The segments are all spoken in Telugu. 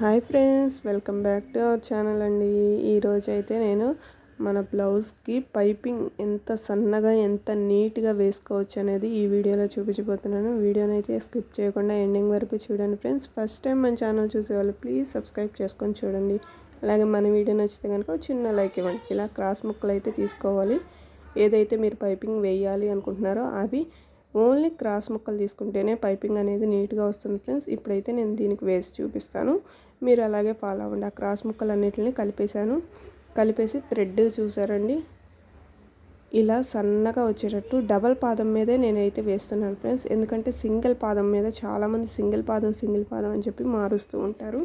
Hi friends welcome back to our channel అండి. ఈరోజు అయితే నేను మన బ్లౌజ్కి పైపింగ్ ఎంత సన్నగా ఎంత నీట్గా వేసుకోవచ్చు అనేది ఈ వీడియోలో చూపించబోతున్నాను. వీడియోని అయితే స్కిప్ చేయకుండా ఎండింగ్ వరకు చూడండి ఫ్రెండ్స్. ఫస్ట్ టైం మన ఛానల్ చూసేవాళ్ళు ప్లీజ్ సబ్స్క్రైబ్ చేసుకొని చూడండి. అలాగే మన వీడియో నచ్చితే కనుక చిన్న లైక్ ఇవ్వండి. ఇలా క్రాస్ ముక్కలు అయితే తీసుకోవాలి. ఏదైతే మీరు పైపింగ్ వేయాలి అనుకుంటున్నారో అవి ఓన్లీ క్రాస్ ముక్కలు తీసుకుంటేనే పైపింగ్ అనేది నీట్గా వస్తుంది ఫ్రెండ్స్. ఇప్పుడైతే నేను దీనికి వేసి చూపిస్తాను. మీరు అలాగే ఫాలో అవ్వండి. ఆ క్రాస్ ముక్కలు అన్నిటిని కలిపేశాను. కలిపేసి థ్రెడ్ చూసారండి. ఇలా సన్నగా వచ్చేటట్టు డబల్ పాదం మీదే నేనైతే వేస్తున్నాను ఫ్రెండ్స్ ఎందుకంటే సింగిల్ పాదం మీద చాలామంది సింగిల్ పాదం సింగిల్ పాదం అని చెప్పి మారుస్తూ ఉంటారు.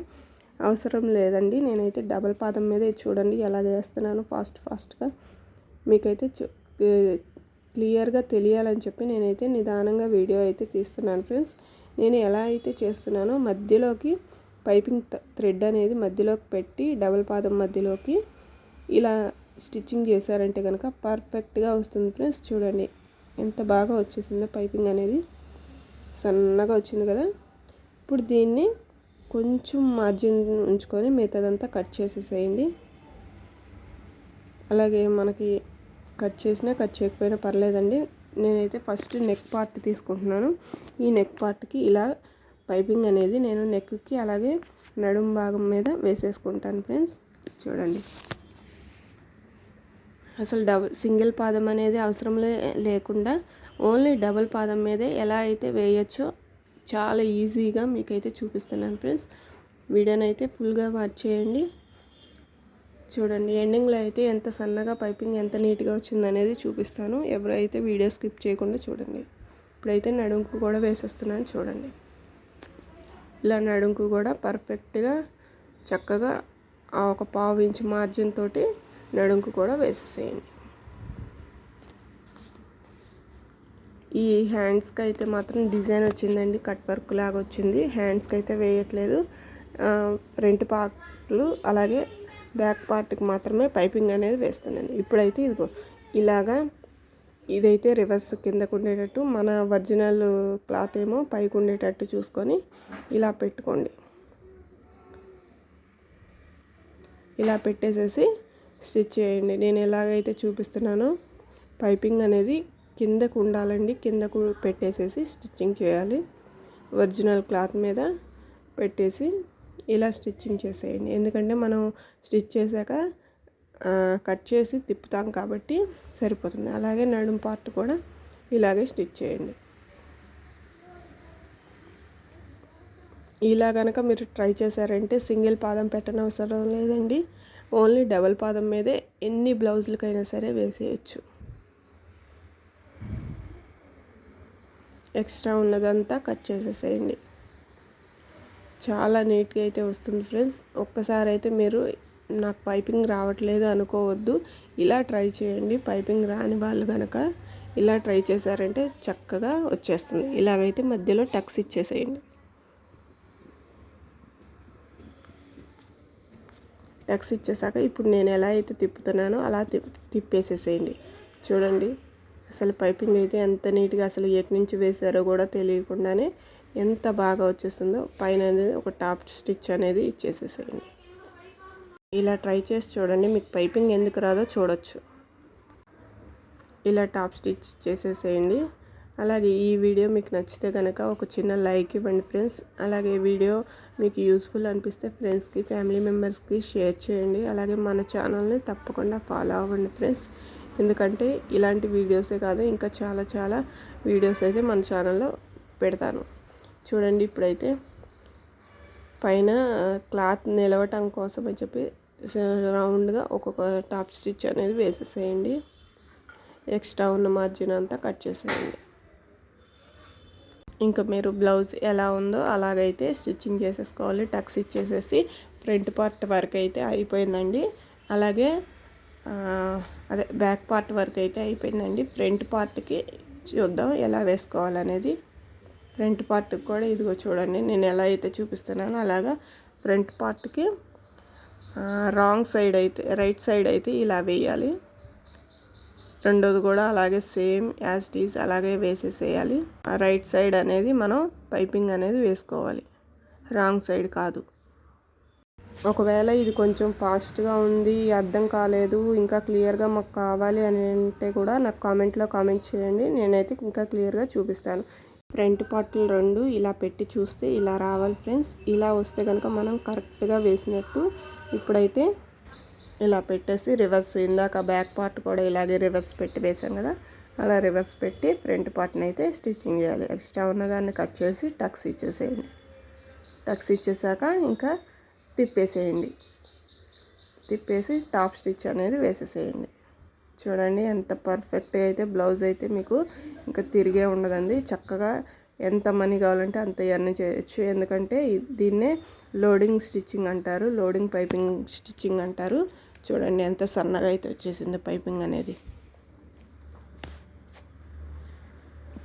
అవసరం లేదండి. నేనైతే డబల్ పాదం మీదే చూడండి ఎలా చేస్తున్నాను. ఫాస్ట్ ఫాస్ట్గా మీకైతే క్లియర్గా తెలియాలని చెప్పి నేనైతే నిదానంగా వీడియో అయితే తీస్తున్నాను ఫ్రెండ్స్ నేను ఎలా అయితే చేస్తున్నానో మధ్యలోకి పైపింగ్ థ్రెడ్ అనేది మధ్యలోకి పెట్టి డబల్ పాదం మధ్యలోకి ఇలా స్టిచ్చింగ్ చేశారంటే కనుక పర్ఫెక్ట్గా వస్తుంది ఫ్రెండ్స్. చూడండి ఎంత బాగా వచ్చేసిందో పైపింగ్ అనేది. సన్నగా వచ్చింది కదా. ఇప్పుడు దీన్ని కొంచెం మార్జిన్ ఉంచుకొని మిగతాదంతా కట్ చేసేసేయండి. అలాగే మనకి కట్ చేసినా కట్ చేయకపోయినా పర్లేదండి. నేనైతే ఫస్ట్ నెక్ పార్ట్ తీసుకుంటున్నాను. ఈ నెక్ పార్ట్కి ఇలా పైపింగ్ అనేది నేను నెక్కి అలాగే నడుం భాగం మీద వేసేసుకుంటాను ఫ్రెండ్స్. చూడండి. అసలు డబుల్ సింగిల్ పాదం అనేది అవసరం లేకుండా ఓన్లీ డబుల్ పాదం మీదే ఎలా అయితే వేయచ్చో చాలా ఈజీగా మీకైతే చూపిస్తున్నాను ఫ్రెండ్స్. వీడియోనైతే ఫుల్గా వాచ్ చేయండి. చూడండి ఎండింగ్లో అయితే ఎంత సన్నగా పైపింగ్ ఎంత నీట్గా వచ్చింది అనేది చూపిస్తాను. ఎవరైతే వీడియో స్కిప్ చేయకుండా చూడండి. ఇప్పుడైతే నడుంకు కూడా వేసేస్తున్నాను చూడండి. ఇలా నడుంకు కూడా పర్ఫెక్ట్గా చక్కగా ఒక పావు ఇంచు మార్జిన్ తోటి నడుంకు కూడా వేసేసేయండి. ఈ హ్యాండ్స్కి అయితే మాత్రం డిజైన్ వచ్చిందండి కట్ వర్క్ లాగా వచ్చింది. హ్యాండ్స్కి అయితే వేయట్లేదు. ఫ్రంట్ పార్ట్లు అలాగే బ్యాక్ పార్ట్కి మాత్రమే పైపింగ్ అనేది వేస్తున్నాను. ఇప్పుడైతే ఇదిగో ఇలాగా ఇదైతే రివర్స్ కిందకు ఉండేటట్టు మన ఒరిజినల్ క్లాత్ ఏమో పైకి ఉండేటట్టు చూసుకొని ఇలా పెట్టుకోండి. ఇలా పెట్టేసేసి స్టిచ్ చేయండి. నేను ఎలాగైతే చూపిస్తున్నానో పైపింగ్ అనేది కిందకు ఉండాలండి కిందకు పెట్టేసేసి స్టిచ్చింగ్ చేయాలి. ఒరిజినల్ క్లాత్ మీద పెట్టేసి ఇలా స్టిచ్చింగ్ చేసేయండి. ఎందుకంటే మనం స్టిచ్ చేశాక కట్ చేసి తిప్పుతాం కాబట్టి సరిపోతుంది. అలాగే నడుము పార్ట్ కూడా ఇలాగే స్టిచ్ చేయండి. ఇలా కనుక మీరు ట్రై చేశారంటే సింగిల్ పాదం పెట్టనవసరం లేదండి. ఓన్లీ డబల్ పాదం మీదే ఎన్ని బ్లౌజులకైనా సరే వేసేయచ్చు. ఎక్స్ట్రా ఉన్నదంతా కట్ చేసేసేయండి. చాలా నీట్గా అయితే వస్తుంది ఫ్రెండ్స్. ఒక్కసారి అయితే మీరు నాకు పైపింగ్ రావట్లేదు అనుకోవద్దు. ఇలా ట్రై చేయండి. పైపింగ్ రాని వాళ్ళు కనుక ఇలా ట్రై చేశారంటే చక్కగా వచ్చేస్తుంది. ఇలాగైతే మధ్యలో టక్స్ ఇచ్చేసేయండి. టక్స్ ఇచ్చేసాక ఇప్పుడు నేను ఎలా అయితే తిప్పుతున్నానో అలా తిప్పేసేసేయండి. చూడండి అసలు పైపింగ్ అయితే ఎంత నీట్గా అసలు ఎటు నుంచి వేసారో కూడా తెలియకుండానే ఎంత బాగా వచ్చేస్తుందో పైన అనేది ఒక టాప్ స్టిచ్ అనేది ఇచ్చేసేసేయండి. ఇలా ట్రై చేసి చూడండి. మీకు పైపింగ్ ఎందుకు రాదో చూడొచ్చు. ఇలా టాప్ స్టిచ్ చేసేసేయండి. అలాగే ఈ వీడియో మీకు నచ్చితే కనుక ఒక చిన్న లైక్ ఇవ్వండి ఫ్రెండ్స్. అలాగే వీడియో మీకు యూస్ఫుల్ అనిపిస్తే ఫ్రెండ్స్కి ఫ్యామిలీ మెంబర్స్కి షేర్ చేయండి. అలాగే మన ఛానల్ని తప్పకుండా ఫాలో అవ్వండి ఫ్రెండ్స్. ఎందుకంటే ఇలాంటి వీడియోసే కాదు ఇంకా చాలా చాలా వీడియోస్ అయితే మన ఛానల్లో పెడతాను. చూడండి ఇప్పుడైతే పైన క్లాత్ నిలవటం కోసం అని చెప్పి రౌండ్గా ఒక్కొక్క టాప్ స్టిచ్ అనేది వేసేసేయండి. ఎక్స్ట్రా ఉన్న మార్జిన్ అంతా కట్ చేసేయండి. ఇంకా మీరు బ్లౌజ్ ఎలా ఉందో అలాగైతే స్టిచ్చింగ్ చేసేసుకోవాలి. టక్స్ ఇచ్చేసేసి ఫ్రంట్ పార్ట్ వరకు అయితే అయిపోయిందండి. అలాగే అదే బ్యాక్ పార్ట్ వరకు అయితే అయిపోయిందండి. ఫ్రంట్ పార్ట్కి చూద్దాం ఎలా వేసుకోవాలనేది. ఫ్రంట్ పార్ట్కి కూడా ఇదిగో చూడండి నేను ఎలా అయితే చూపిస్తున్నానో అలాగా ఫ్రంట్ పార్ట్కి రాంగ్ సైడ్ అయితే రైట్ సైడ్ అయితే ఇలా వేయాలి. రెండోది కూడా అలాగే సేమ్ యాజ్ టీజ్ అలాగే వేసేసేయాలి. ఆ రైట్ సైడ్ అనేది మనం పైపింగ్ అనేది వేసుకోవాలి. రాంగ్ సైడ్ కాదు. ఒకవేళ ఇది కొంచెం ఫాస్ట్గా ఉంది అర్థం కాలేదు ఇంకా క్లియర్గా మాకు కావాలి అని అంటే కూడా నాకు కామెంట్లో కామెంట్ చేయండి. నేనైతే ఇంకా క్లియర్గా చూపిస్తాను. ఫ్రంట్ పార్ట్లు రెండు ఇలా పెట్టి చూస్తే ఇలా రావాలి ఫ్రెండ్స్. ఇలా వస్తే కనుక మనం కరెక్ట్గా వేసినట్టు ఇప్పుడైతే ఇలా పెట్టేసి రివర్స్ ఇందాక బ్యాక్ పార్ట్ కూడా ఇలాగే రివర్స్ పెట్టి వేసాం కదా అలా రివర్స్ పెట్టి ఫ్రంట్ పార్ట్ని అయితే స్టిచ్చింగ్ చేయాలి. ఎక్స్ట్రా ఉన్నదాన్ని కట్ చేసి టక్స్ ఇచ్చేసేయండి. టక్స్ ఇచ్చేసాక ఇంకా తిప్పేసేయండి. తిప్పేసి టాప్ స్టిచ్ అనేది వేసేసేయండి. చూడండి ఎంత పర్ఫెక్ట్గా అయితే బ్లౌజ్ అయితే మీకు ఇంకా తిరిగే ఉండదండి. చక్కగా ఎంత మనీ కావాలంటే అంత ఎర్న్ చేయొచ్చు. ఎందుకంటే దీన్నే లోడింగ్ స్టిచ్చింగ్ అంటారు. లోడింగ్ పైపింగ్ స్టిచ్చింగ్ అంటారు. చూడండి ఎంత సన్నగా అయితే వచ్చేసింది పైపింగ్ అనేది.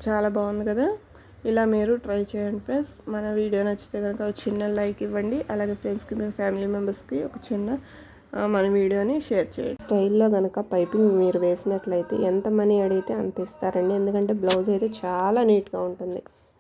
చాలా బాగుంది కదా? ఇలా మీరు ట్రై చేయండి ఫ్రెండ్స్. మన వీడియో నచ్చితే కనుక ఒక చిన్న లైక్ ఇవ్వండి. అలాగే ఫ్రెండ్స్కి మీ ఫ్యామిలీ మెంబర్స్కి ఒక చిన్న మన వీడియోని షేర్ చేయండి. స్టైల్లో కనుక పైపింగ్ మీరు వేసినట్లయితే ఎంత మనీ అడిగితే అంత ఇస్తారండి. ఎందుకంటే బ్లౌజ్ అయితే చాలా నీట్గా ఉంటుంది.